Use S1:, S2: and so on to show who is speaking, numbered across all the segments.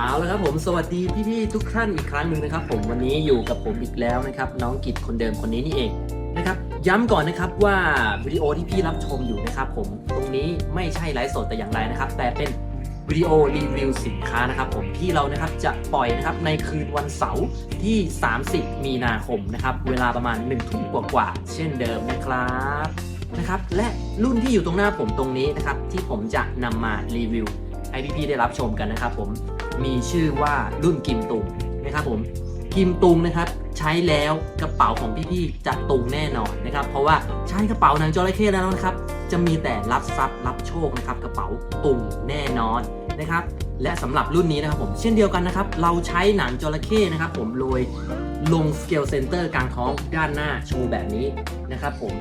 S1: เอาละครับผมสวัสดีพี่ๆทุกท่านอีกครั้งหนึ่งนะครับ ผมวันนี้อยู่กับผมอีกแล้วนะครับ น้องกิจคนเดิมคนนี้นี่เองนะครับ ย้ำก่อนนะครับว่าวิดีโอที่พี่รับชมอยู่นะครับ ผมตรงนี้ไม่ใช่ไลฟ์สดแต่อย่างใดนะครับ แต่เป็นวิดีโอรีวิวสินค้านะครับ ผมที่เรานะครับจะปล่อยนะครับในคืนวันเสาร์ที่ 30 มีนาคมนะครับ เวลาประมาณ1ทุ่มกว่าๆเช่นเดิมนะครับนะครับ และรุ่นที่อยู่ตรงหน้าผมตรงนี้นะครับ ที่ผมจะนำมารีวิวให้พี่ๆได้รับชมกันนะครับ ผม มีชื่อว่ารุ่นกิมตุงนะครับผมกิมตุงนะครับใช้แล้วกระเป๋าของพี่ๆจะตุงแน่นอนนะครับ เพราะว่าใช้กระเป๋าหนังจระเข้แล้วนะครับ จะมีแต่รับทรัพย์รับโชคนะครับ กระเป๋าตุงแน่นอนนะครับ และสำหรับรุ่นนี้นะครับผมเช่นเดียวกันนะครับ เราใช้หนังจระเข้นะครับ ผมโรยลงสเกลเซนเตอร์กลางท้องด้านหน้าโชว์แบบนี้นะครับ ผม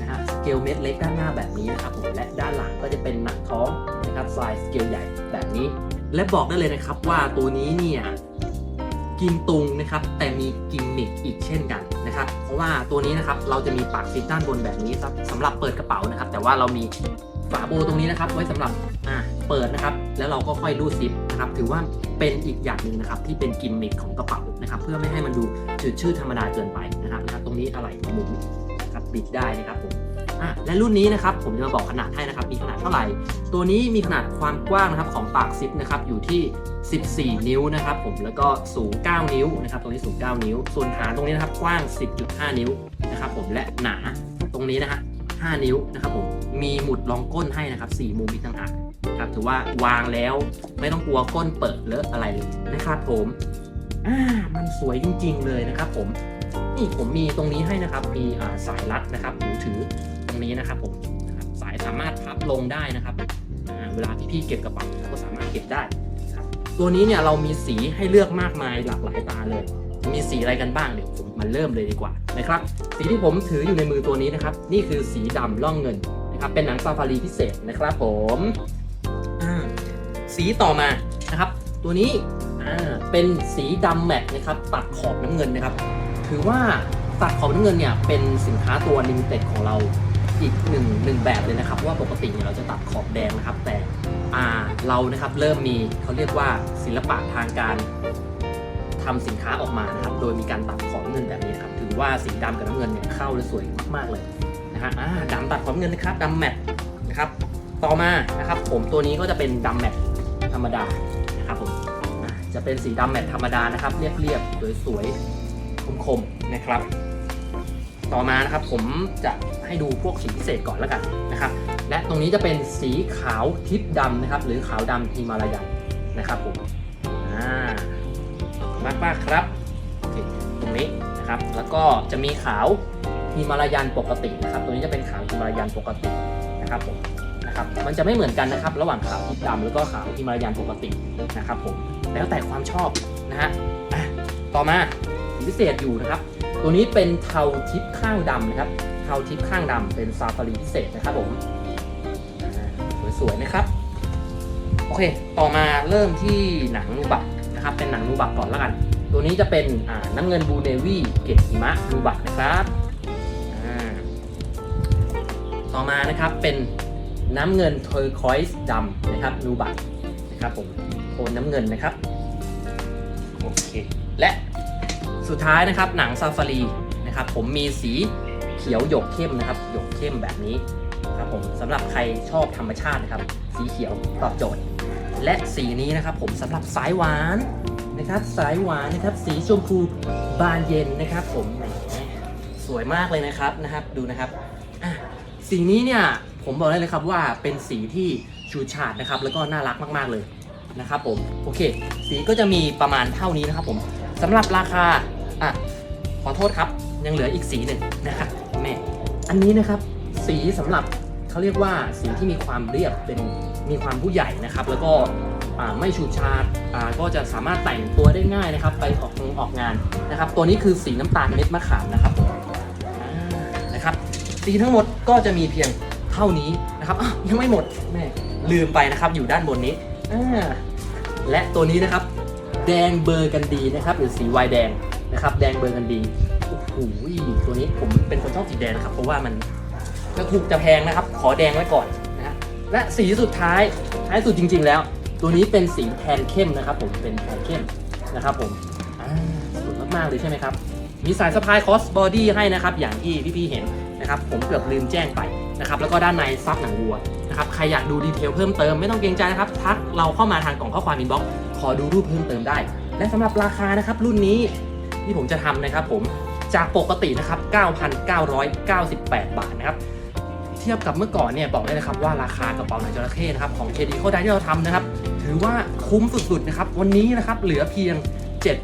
S1: นะฮะสเกลเม็ดเล็กด้านหน้าแบบนี้นะครับผมและด้านหลังก็จะเป็นหนังท้องนะครับทรายสเกลใหญ่แบบนี้ และบอกได้เลยนะครับว่าตัวนี้เนี่ยกิมตุงนะครับแต่มีกิมมิคอีกเช่นกันนะครับ เพราะว่าตัวนี้นะครับเราจะมีปากซิปด้านบนแบบนี้ครับสำหรับเปิดกระเป๋านะครับ แต่ว่าเรามีฝาโบตรงนี้นะครับ ไว้สำหรับอ่าเปิดนะครับ แล้วเราก็ค่อยรูดซิปนะครับ ถือว่าเป็นอีกอย่างหนึ่งนะครับ ที่เป็นกิมมิคของกระเป๋านะครับ เพื่อไม่ให้มันดูจืดชืดธรรมดาเกินไปนะครับนะครับ ตรงนี้อะไรหมุนครับบิดได้นะครับผม อะและรุ่นนี้นะครับผมจะมาบอกขนาดให้นะครับมีขนาดเท่าไหร่ ตัวนี้มีขนาดความกว้างนะครับของปากซิปนะครับอยู่ที่ 14 นิ้วนะครับผมแล้วก็สูง 9 นิ้วนะครับตรงนี้สูง 9 นิ้ว ส่วนฐานตรงนี้นะครับกว้าง 10.5 นิ้วนะครับผมและหนาตรงนี้นะฮะ5นิ้วนะครับผมมีหมุดรองก้นให้นะครับ4มุมอีกต่างหากครับถือว่าวางแล้วไม่ต้องกลัวก้นเปิดเลอะอะไรเลยนะครับผมอ่ามันสวยจริง ๆ เลยนะครับผมนี่ผมมีตรงนี้ให้นะครับมีสายรัดนะครับหูถือ นี้นะครับผมสายสามารถพับลงได้นะครับเวลาที่พี่เก็บกระเป๋าก็สามารถเก็บได้ครับตัวนี้เนี่ยเรามีสีให้เลือกมากมายหลากหลายตาเลย มีสีอะไรกันบ้างเดี๋ยวผมมาเริ่มเลยดีกว่านะครับ สีที่ผมถืออยู่ในมือตัวนี้นะครับ นี่คือสีดำล่องเงินนะครับ เป็นหนังซาฟารีพิเศษนะครับผมสีต่อมานะครับ ตัวนี้เป็นสีดำแมตต์นะครับ ตัดขอบน้ำเงินนะครับ ถือว่าตัดขอบน้ำเงินเนี่ยเป็นสินค้าตัวลิมิเต็ดของเรา อีกหนึ่งหนึ่งแบบเลยนะครับเพราะว่าปกติเนี่ยเราจะตัดขอบแดงนะครับ แต่อ่าเรานะครับเริ่มมีเขาเรียกว่าศิลปะทางการทำสินค้าออกมานะครับ โดยมีการตัดขอบเงินแบบนี้นะครับ ถือว่าสีดำกับน้ำเงินเนี่ยเข้าและสวยมากๆเลยนะฮะอ่าดำตัดขอบเงินนะครับดำแมทนะครับ ต่อมานะครับ ผมตัวนี้ก็จะเป็นดำแมทธรรมดานะครับผมจะเป็นสีดำแมทธรรมดานะครับ เรียบๆสวยๆคมๆนะครับ ต่อมานะครับผมจะให้ดูพวกสีพิเศษก่อนแล้วกันนะครับ และตรงนี้จะเป็นสีขาวทิพย์ดำนะครับ หรือขาวดำฮิมาลายันนะครับผมอ่ามากมากครับตรงนี้นะครับ แล้วก็จะมีขาวฮิมาลายันปกตินะครับ ตัวนี้จะเป็นขาวฮิมาลายันปกตินะครับผมนะครับ มันจะไม่เหมือนกันนะครับ ระหว่างขาวทิพย์ดำแล้วก็ขาวฮิมาลายันปกตินะครับผมแล้วแต่ความชอบนะฮะอะต่อมาสีพิเศษอยู่นะครับ ตัวนี้เป็นเทาทิพข้างดำนะครับ เทาทิพข้างดำเป็นซาฟารีพิเศษนะครับผมสวยๆนะครับ โอเค ต่อมาเริ่มที่หนังนูบักนะครับ เป็นหนังนูบักก่อนล้วกัน ตัวนี้จะเป็นน้ำเงินบูเนวี่เกตหิมะนูบักนะครับต่อมานะครับเป็นน้ำเงินเทอร์คอยส์ดำนะครับนูบักนะครับผมโทนน้ำเงินนะครับ โอเค และ สุดท้ายนะครับหนังซาฟารีนะครับผมมีสีเขียวหยกเข้มนะครับหยกเข้มแบบนี้ครับผมสำหรับใครชอบธรรมชาตินะครับสีเขียวตอบโจทย์ และสีนี้นะครับผมสำหรับสายหวานนะครับสายหวานนะครับสีชมพูบานเย็นนะครับผมสวยมากเลยนะครับนะครับดูนะครับอะสีนี้เนี่ยผมบอกได้เลยครับว่าเป็นสีที่ฉูดฉาดนะครับแล้วก็น่ารักมากๆเลยนะครับผมโอเค สีก็จะมีประมาณเท่านี้นะครับผมสำหรับราคา อะขอโทษครับยังเหลืออีกสีหนึ่งนะครับแม่อันนี้นะครับสีสำหรับเขาเรียกว่าสีที่มีความเรียบเป็นมีความผู้ใหญ่นะครับ แล้วก็ไม่ฉูดฉาดก็จะสามารถแต่งตัวได้ง่ายนะครับ ไปออกงออกงานนะครับ ตัวนี้คือสีน้ำตาลเม็ดมะขามนะครับนะครับสีทั้งหมดก็จะมีเพียงเท่านี้นะครับอ้าวยังไม่หมดแม่ลืมไปนะครับอยู่ด้านบนนี้และตัวนี้นะครับ แดงเบอร์กันดีนะครับ หรือสีวายแดง นะครับแดงเบอร์กันดีโอ้โหตัวนี้ผมเป็นคนชอบสีแดงนะครับ เพราะว่ามันจะถูกจะแพงนะครับ ขอแดงไว้ก่อนนะฮะและสีสุดท้ายท้ายสุดจริง ๆ แล้ว ตัวนี้เป็นสีแทนเข้มนะครับ ผมเป็นแทนเข้มนะครับ ผมสวยมากๆเลยใช่ไหมครับมีสายสะพายคอสบอดี้ให้นะครับ อย่างที่พี่ๆเห็นนะครับ ผมเกือบลืมแจ้งไปนะครับ แล้วก็ด้านในซับหนังวัวนะครับ ใครอยากดูดีเทลเพิ่มเติมไม่ต้องเกรงใจนะครับ ทักเราเข้ามาทางกล่องข้อความอินบ็อกซ์ขอดูรูปเพิ่มเติมได้ และสำหรับราคานะครับรุ่นนี้ ที่ผมจะทำนะครับผมจากปกตินะครับ 9,998 บาทนะครับ เทียบกับเมื่อก่อนเนี่ยบอกได้เลยครับว่าราคากระเป๋าหนังจระเข้นะครับของเคดีโคไดที่เราทำนะครับ ถือว่าคุ้มสุดๆนะครับ วันนี้นะครับเหลือเพียง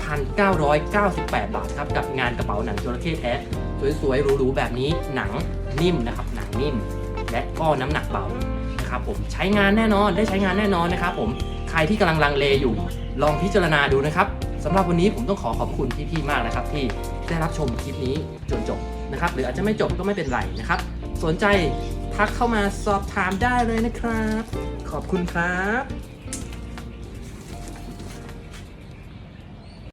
S1: 7,998 บาทครับกับงานกระเป๋าหนังจระเข้แท้สวยๆหรูๆแบบนี้หนังนิ่มนะครับหนังนิ่ม และก็น้ำหนักเบานะครับผมใช้งานแน่นอนได้ใช้งานแน่นอนนะครับผมใครที่กำลังลังเลอยู่ ลองพิจารณาดูนะครับ สำหรับวันนี้ผมต้องขอขอบคุณพี่ๆมากนะครับ ที่ได้รับชมคลิปนี้จนจบนะครับ หรืออาจจะไม่จบก็ไม่เป็นไรนะครับ สนใจทักเข้ามาสอบถามได้เลยนะครับ ขอบคุณครับ